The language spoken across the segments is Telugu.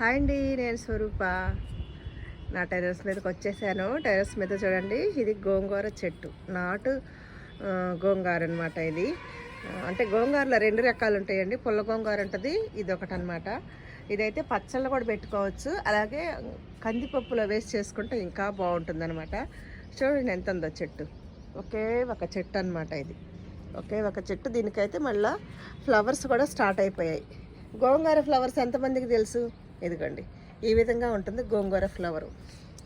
హాయ్ అండి నేను స్వరూప. నా టెరస్ మీదకి వచ్చేసాను. టెరస్ మీద చూడండి ఇది గోంగూర చెట్టు. నాటు గోంగూర అనమాట ఇది. అంటే గోంగూరలో రెండు రకాలు ఉంటాయండి. పుల్ల గోంగూర ఉంటుంది ఇది ఒకటి అనమాట ఇదైతే పచ్చళ్ళు కూడా పెట్టుకోవచ్చు. అలాగే కందిపప్పులో వేసి చేసుకుంటే ఇంకా బాగుంటుంది అనమాట చూడండి ఎంత ఉందో చెట్టు. ఒకే ఒక చెట్టు అనమాట ఇది. ఒకే ఒక చెట్టు. దీనికైతే మళ్ళీ ఫ్లవర్స్ కూడా స్టార్ట్ అయిపోయాయి. గోంగూర ఫ్లవర్స్ ఎంతమందికి తెలుసు? ఇదిగోండి. ఈ విధంగా ఉంటుంది గోంగూర ఫ్లవరు.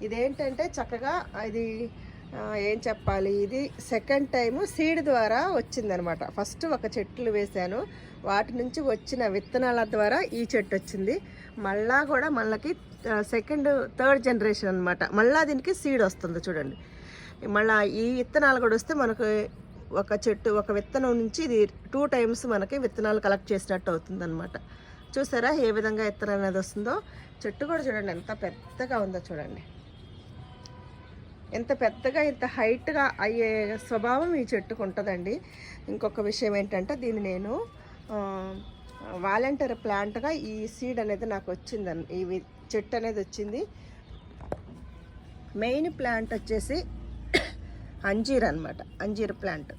ఇదేంటంటే చక్కగా ఇది ఏం చెప్పాలి? ఇది సెకండ్ టైము సీడ్ ద్వారా వచ్చిందనమాట. ఫస్ట్ ఒక చెట్లు వేశాను. వాటి నుంచి వచ్చిన విత్తనాల ద్వారా ఈ చెట్టు వచ్చింది. మళ్ళా కూడా మనకి సెకండ్ థర్డ్ జనరేషన్ అనమాట. మళ్ళా దీనికి సీడ్ వస్తుంది చూడండి. మళ్ళీ ఈ విత్తనాలు కూడా వస్తే మనకు ఒక చెట్టు ఒక విత్తనం నుంచి ఇది టూ టైమ్స్ మనకి విత్తనాలు కలెక్ట్ చేసినట్టు అవుతుంది అనమాట చూసారా ఏ విధంగా ఎత్తరు అనేది వస్తుందో? చెట్టు కూడా చూడండి ఎంత పెద్దగా ఉందో చూడండి. ఎంత పెద్దగా ఇంత హైట్గా అయ్యే స్వభావం ఈ చెట్టుకు ఉంటుందండి. ఇంకొక విషయం ఏంటంటే దీన్ని నేను వాలంటీర్ ప్లాంట్గా ఈ సీడ్ అనేది నాకు వచ్చిందని ఈ చెట్టు అనేది వచ్చింది. మెయిన్ ప్లాంట్ వచ్చేసి అంజీర్ అనమాట అంజీర్ ప్లాంట్.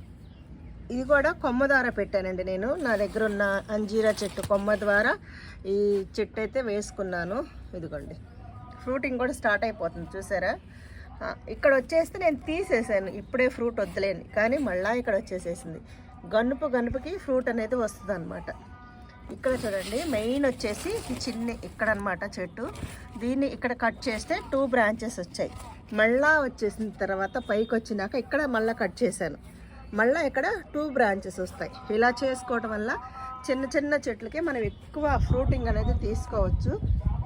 ఇది కూడా కొమ్మ ద్వారా పెట్టానండి నేను. నా దగ్గర ఉన్న అంజీరా చెట్టు కొమ్మ ద్వారా ఈ చెట్టు అయితే వేసుకున్నాను. ఇదిగోండి. ఫ్రూటింగ్ కూడా స్టార్ట్ అయిపోతుంది చూసారా? ఇక్కడ వచ్చేస్తే నేను తీసేసాను. ఇప్పుడే ఫ్రూట్ వద్దులేని కానీ మళ్ళీ ఇక్కడ వచ్చేసేసింది. గనుపు గనుపుకి ఫ్రూట్ అనేది వస్తుంది అనమాట ఇక్కడ చూడండి మెయిన్ వచ్చేసి చిన్న ఇక్కడ అనమాట చెట్టు. దీన్ని ఇక్కడ కట్ చేస్తే టూ బ్రాంచెస్ వచ్చాయి. మళ్ళా వచ్చేసిన తర్వాత పైకి వచ్చినాక ఇక్కడ మళ్ళీ కట్ చేశాను. మళ్ళీ ఇక్కడ టూ బ్రాంచెస్ వస్తాయి. ఇలా చేసుకోవటం వల్ల చిన్న చిన్న చెట్లకి మనం ఎక్కువ ఫ్రూటింగ్ అనేది తీసుకోవచ్చు.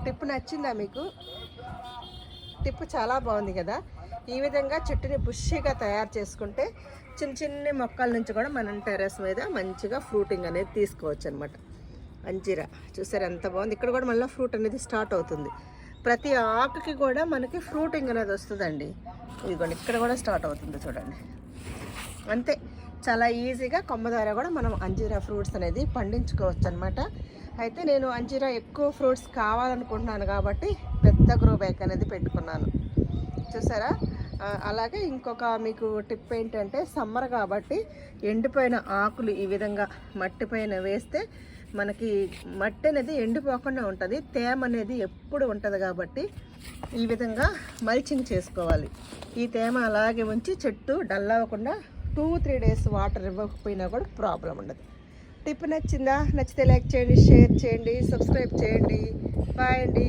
టిప్ నచ్చిందా మీకు? టిప్ చాలా బాగుంది కదా. ఈ విధంగా చెట్టుని బుషిగా తయారు చేసుకుంటే చిన్న చిన్న మొక్కల నుంచి కూడా మనం టెర్రస్ మీద మంచిగా ఫ్రూటింగ్ అనేది తీసుకోవచ్చు అనమాట అంజీరా చూసారు ఎంత బాగుంది. ఇక్కడ కూడా మళ్ళీ ఫ్రూట్ అనేది స్టార్ట్ అవుతుంది. ప్రతి ఆకుకి కూడా మనకి ఫ్రూటింగ్ అనేది వస్తుందండి. ఇదిగోండి ఇక్కడ కూడా స్టార్ట్ అవుతుంది చూడండి. అంతే. చాలా ఈజీగా కొమ్మ ద్వారా కూడా మనం అంజీరా ఫ్రూట్స్ అనేది పండించుకోవచ్చు అనమాట అయితే నేను అంజీరా ఎక్కువ ఫ్రూట్స్ కావాలనుకుంటున్నాను కాబట్టి పెద్ద గ్రో బ్యాగ్ అనేది పెట్టుకున్నాను. చూసారా? అలాగే ఇంకొక మీకు టిప్ ఏంటంటే సమ్మర్ కాబట్టి ఎండిపోయిన ఆకులు ఈ విధంగా మట్టి పైన వేస్తే మనకి మట్టి అనేది ఎండిపోకుండా ఉంటుంది. తేమ అనేది ఎప్పుడు ఉంటుంది కాబట్టి ఈ విధంగా మల్చింగ్ చేసుకోవాలి. ఈ తేమ అలాగే ఉంచి చెట్టు డల్ అవ్వకుండా టూ త్రీ డేస్ వాటర్ ఇవ్వకపోయినా కూడా ప్రాబ్లం ఉండదు. టిప్ నచ్చిందా? నచ్చితే లైక్ చేయండి షేర్ చేయండి సబ్స్క్రైబ్ చేయండి. బాయ్ అండి.